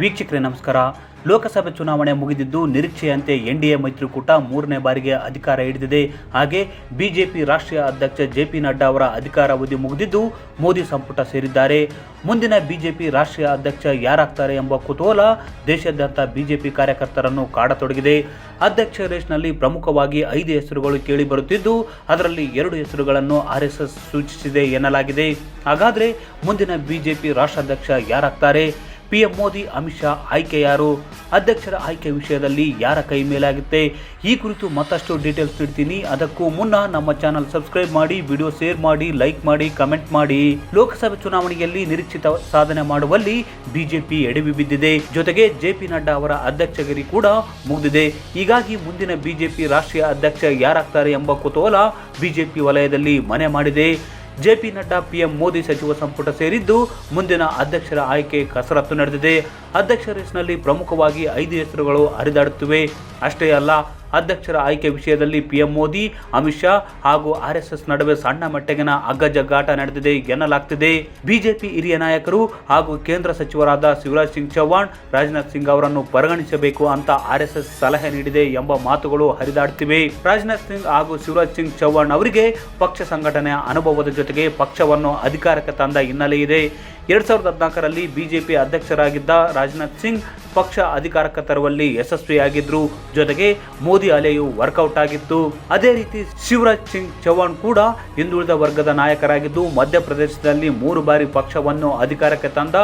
ವೀಕ್ಷಕರೇ, ನಮಸ್ಕಾರ. ಲೋಕಸಭೆ ಚುನಾವಣೆ ಮುಗಿದಿದ್ದು ನಿರೀಕ್ಷೆಯಂತೆ ಎನ್ ಡಿ ಎ ಮೈತ್ರಿಕೂಟ ಮೂರನೇ ಬಾರಿಗೆ ಅಧಿಕಾರ ಹಿಡಿದಿದೆ. ಹಾಗೆ ಬಿಜೆಪಿ ರಾಷ್ಟ್ರೀಯ ಅಧ್ಯಕ್ಷ ಜೆ ಪಿ ನಡ್ಡಾ ಅವರ ಅಧಿಕಾರಾವಧಿ ಮುಗಿದಿದ್ದು ಮೋದಿ ಸಂಪುಟ ಸೇರಿದ್ದಾರೆ. ಮುಂದಿನ ಬಿಜೆಪಿ ರಾಷ್ಟ್ರೀಯ ಅಧ್ಯಕ್ಷ ಯಾರಾಗ್ತಾರೆ ಎಂಬ ಕುತೂಹಲ ದೇಶಾದ್ಯಂತ ಬಿಜೆಪಿ ಕಾರ್ಯಕರ್ತರನ್ನು ಕಾಡತೊಡಗಿದೆ. ಅಧ್ಯಕ್ಷ ರೇಸ್ನಲ್ಲಿ ಪ್ರಮುಖವಾಗಿ ಐದು ಹೆಸರುಗಳು ಕೇಳಿಬರುತ್ತಿದ್ದು, ಅದರಲ್ಲಿ ಎರಡು ಹೆಸರುಗಳನ್ನು ಆರ್ ಎಸ್ ಸೂಚಿಸಿದೆ ಎನ್ನಲಾಗಿದೆ. ಹಾಗಾದರೆ ಮುಂದಿನ ಬಿಜೆಪಿ ರಾಷ್ಟ್ರಾಧ್ಯಕ್ಷ ಯಾರಾಗ್ತಾರೆ? ಪಿಎಂ ಮೋದಿ, ಅಮಿತ್ ಶಾ ಆಯ್ಕೆ ಯಾರು? ಅಧ್ಯಕ್ಷರ ಆಯ್ಕೆ ವಿಷಯದಲ್ಲಿ ಯಾರ ಕೈ ಮೇಲಾಗುತ್ತೆ? ಈ ಕುರಿತು ಮತ್ತಷ್ಟು ಡೀಟೇಲ್ಸ್ ನೀಡ್ತೀನಿ. ಅದಕ್ಕೂ ಮುನ್ನ ನಮ್ಮ ಚಾನಲ್ ಸಬ್ಸ್ಕ್ರೈಬ್ ಮಾಡಿ, ವಿಡಿಯೋ ಶೇರ್ ಮಾಡಿ, ಲೈಕ್ ಮಾಡಿ, ಕಮೆಂಟ್ ಮಾಡಿ. ಲೋಕಸಭೆ ಚುನಾವಣೆಯಲ್ಲಿ ನಿರೀಕ್ಷಿತ ಸಾಧನೆ ಮಾಡುವಲ್ಲಿ ಬಿಜೆಪಿ ಎಡವಿ ಬಿದ್ದಿದೆ. ಜೊತೆಗೆ ಜೆ ಪಿ ನಡ್ಡಾ ಅವರ ಅಧ್ಯಕ್ಷಗಿರಿ ಕೂಡ ಮುಗಿದಿದೆ. ಹೀಗಾಗಿ ಮುಂದಿನ ಬಿಜೆಪಿ ರಾಷ್ಟ್ರೀಯ ಅಧ್ಯಕ್ಷ ಯಾರಾಗ್ತಾರೆ ಎಂಬ ಕುತೂಹಲ ಬಿಜೆಪಿ ವಲಯದಲ್ಲಿ ಮನೆ ಮಾಡಿದೆ. ಜೆಪಿ ನಡ್ಡಾ ಪಿಎಂ ಮೋದಿ ಸಚಿವ ಸಂಪುಟ ಸೇರಿದ್ದು ಮುಂದಿನ ಅಧ್ಯಕ್ಷರ ಆಯ್ಕೆ ಕಸರತ್ತು ನಡೆದಿದೆ. ಅಧ್ಯಕ್ಷ ರೇಸ್ನಲ್ಲಿ ಪ್ರಮುಖವಾಗಿ ಐದು ಹೆಸರುಗಳು ಹರಿದಾಡುತ್ತಿವೆ. ಅಷ್ಟೇ ಅಲ್ಲ ಅಧ್ಯಕ್ಷರ ಆಯ್ಕೆ ವಿಷಯದಲ್ಲಿ ಪಿಎಂ ಮೋದಿ, ಅಮಿತ್ ಶಾ ಹಾಗೂ ಆರ್ ಎಸ್ ಎಸ್ ನಡುವೆ ಸಣ್ಣ ಮಟ್ಟಿಗಿನ ಅಗ್ಗಜಗ್ಗಾಟ ನಡೆದಿದೆ ಎನ್ನಲಾಗ್ತಿದೆ. ಬಿಜೆಪಿ ಹಿರಿಯ ನಾಯಕರು ಹಾಗೂ ಕೇಂದ್ರ ಸಚಿವರಾದ ಶಿವರಾಜ್ ಸಿಂಗ್ ಚೌಹಾಣ್, ರಾಜನಾಥ್ ಸಿಂಗ್ ಅವರನ್ನು ಪರಿಗಣಿಸಬೇಕು ಅಂತ ಆರ್ ಎಸ್ ಎಸ್ ಸಲಹೆ ನೀಡಿದೆ ಎಂಬ ಮಾತುಗಳು ಹರಿದಾಡುತ್ತಿವೆ ರಾಜನಾಥ್ ಸಿಂಗ್ ಹಾಗೂ ಶಿವರಾಜ್ ಸಿಂಗ್ ಚೌಹಾಣ್ ಅವರಿಗೆ ಪಕ್ಷ ಸಂಘಟನೆಯ ಅನುಭವದ ಜೊತೆಗೆ ಪಕ್ಷವನ್ನು ಅಧಿಕಾರಕ್ಕೆ ತಂದ ಹಿನ್ನೆಲೆ ಇದೆ. ಎರಡ್ ಸಾವಿರದ ಹದಿನಾಲ್ಕರಲ್ಲಿ ಬಿಜೆಪಿ ಅಧ್ಯಕ್ಷರಾಗಿದ್ದ ರಾಜನಾಥ್ ಸಿಂಗ್ ಪಕ್ಷ ಅಧಿಕಾರಕ್ಕೆ ತರುವಲ್ಲಿ ಯಶಸ್ವಿಯಾಗಿದ್ರು. ಜೊತೆಗೆ ಮೋದಿ ಅಲೆಯು ವರ್ಕೌಟ್ ಆಗಿತ್ತು. ಅದೇ ರೀತಿ ಶಿವರಾಜ್ ಸಿಂಗ್ ಚೌಹಾಣ್ ಕೂಡ ಹಿಂದುಳಿದ ವರ್ಗದ ನಾಯಕರಾಗಿದ್ದು, ಮಧ್ಯಪ್ರದೇಶದಲ್ಲಿ ಮೂರು ಬಾರಿ ಪಕ್ಷವನ್ನು ಅಧಿಕಾರಕ್ಕೆ ತಂದ.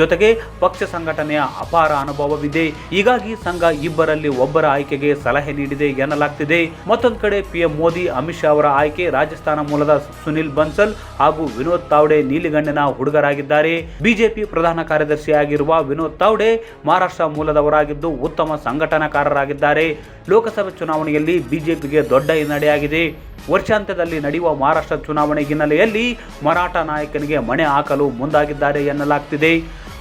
ಜೊತೆಗೆ ಪಕ್ಷ ಸಂಘಟನೆಯ ಅಪಾರ ಅನುಭವವಿದೆ. ಹೀಗಾಗಿ ಸಂಘ ಇಬ್ಬರಲ್ಲಿ ಒಬ್ಬರ ಆಯ್ಕೆಗೆ ಸಲಹೆ ನೀಡಿದೆ ಎನ್ನಲಾಗ್ತಿದೆ. ಮತ್ತೊಂದು ಕಡೆ ಪಿಎಂ ಮೋದಿ, ಅಮಿತ್ ಶಾ ಅವರ ಆಯ್ಕೆ ರಾಜಸ್ಥಾನ ಮೂಲದ ಸುನಿಲ್ ಬನ್ಸಲ್ ಹಾಗೂ ವಿನೋದ್ ತಾವ್ಡೆ ನೀಲಿಗಣ್ಣನ ಹುಡುಗರಾಗಿದ್ದಾರೆ. ಬಿಜೆಪಿ ಪ್ರಧಾನ ಕಾರ್ಯದರ್ಶಿಯಾಗಿರುವ ವಿನೋದ್ ತಾವ್ಡೆ ಮಹಾರಾಷ್ಟ್ರ ಮೂಲದವರಾಗಿದ್ದು ಉತ್ತಮ ಸಂಘಟನಾಕಾರರಾಗಿದ್ದಾರೆ. ಲೋಕಸಭೆ ಚುನಾವಣೆಯಲ್ಲಿ ಬಿಜೆಪಿಗೆ ದೊಡ್ಡ ಹಿನ್ನಡೆಯಾಗಿದೆ. ವರ್ಷಾಂತ್ಯದಲ್ಲಿ ನಡೆಯುವ ಮಹಾರಾಷ್ಟ್ರ ಚುನಾವಣೆ ಹಿನ್ನೆಲೆಯಲ್ಲಿ ಮರಾಠ ನಾಯಕನಿಗೆ ಮಣೆ ಹಾಕಲು ಮುಂದಾಗಿದ್ದಾರೆ ಎನ್ನಲಾಗ್ತಿದೆ.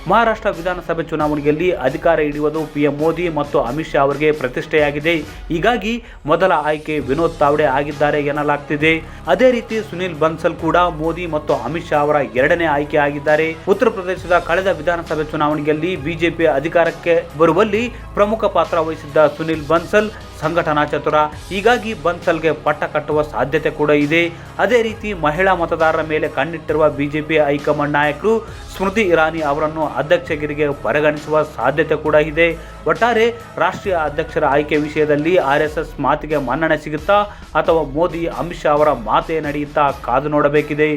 ಮಹಾರಾಷ್ಟ್ರ ವಿಧಾನಸಭೆ ಚುನಾವಣೆಯಲ್ಲಿ ಅಧಿಕಾರ ಹಿಡಿಯುವುದು ಪಿಎಂ ಮೋದಿ ಮತ್ತು ಅಮಿತ್ ಶಾ ಅವರಿಗೆ ಪ್ರತಿಷ್ಠೆಯಾಗಿದೆ. ಹೀಗಾಗಿ ಮೊದಲ ಆಯ್ಕೆ ವಿನೋದ್ ತಾವ್ಡೆ ಆಗಿದ್ದಾರೆ ಎನ್ನಲಾಗ್ತಿದೆ. ಅದೇ ರೀತಿ ಸುನಿಲ್ ಬನ್ಸಲ್ ಕೂಡ ಮೋದಿ ಮತ್ತು ಅಮಿತ್ ಶಾ ಅವರ ಎರಡನೇ ಆಯ್ಕೆ ಆಗಿದ್ದಾರೆ. ಉತ್ತರ ಪ್ರದೇಶದ ಕಳೆದ ವಿಧಾನಸಭೆ ಚುನಾವಣೆಯಲ್ಲಿ ಬಿಜೆಪಿ ಅಧಿಕಾರಕ್ಕೆ ಬರುವಲ್ಲಿ ಪ್ರಮುಖ ಪಾತ್ರ ವಹಿಸಿದ್ದ ಸುನಿಲ್ ಬನ್ಸಲ್ ಸಂಘಟನಾ ಚತುರ ಹೀಗಾಗಿ ಬನ್ಸಲ್ಗೆ ಪಟ್ಟ ಕಟ್ಟುವ ಸಾಧ್ಯತೆ ಕೂಡ ಇದೆ. ಅದೇ ರೀತಿ ಮಹಿಳಾ ಮತದಾರರ ಮೇಲೆ ಕಣ್ಣಿಟ್ಟಿರುವ ಬಿಜೆಪಿ ಹೈಕಮಾಂಡ್ ನಾಯಕರು ಸ್ಮೃತಿ ಇರಾನಿ ಅವರನ್ನು ಅಧ್ಯಕ್ಷಗಿರಿಗೆ ಪರಿಗಣಿಸುವ ಸಾಧ್ಯತೆ ಕೂಡ ಇದೆ. ಒಟ್ಟಾರೆ ರಾಷ್ಟ್ರೀಯ ಅಧ್ಯಕ್ಷರ ಆಯ್ಕೆ ವಿಷಯದಲ್ಲಿ ಆರ್ ಮಾತಿಗೆ ಮನ್ನಣೆ ಸಿಗುತ್ತಾ ಅಥವಾ ಮೋದಿ ಅಮಿತ್ ಶಾ ಅವರ ಮಾತೇ ನಡೆಯುತ್ತಾ ಕಾದು ನೋಡಬೇಕಿದೆ.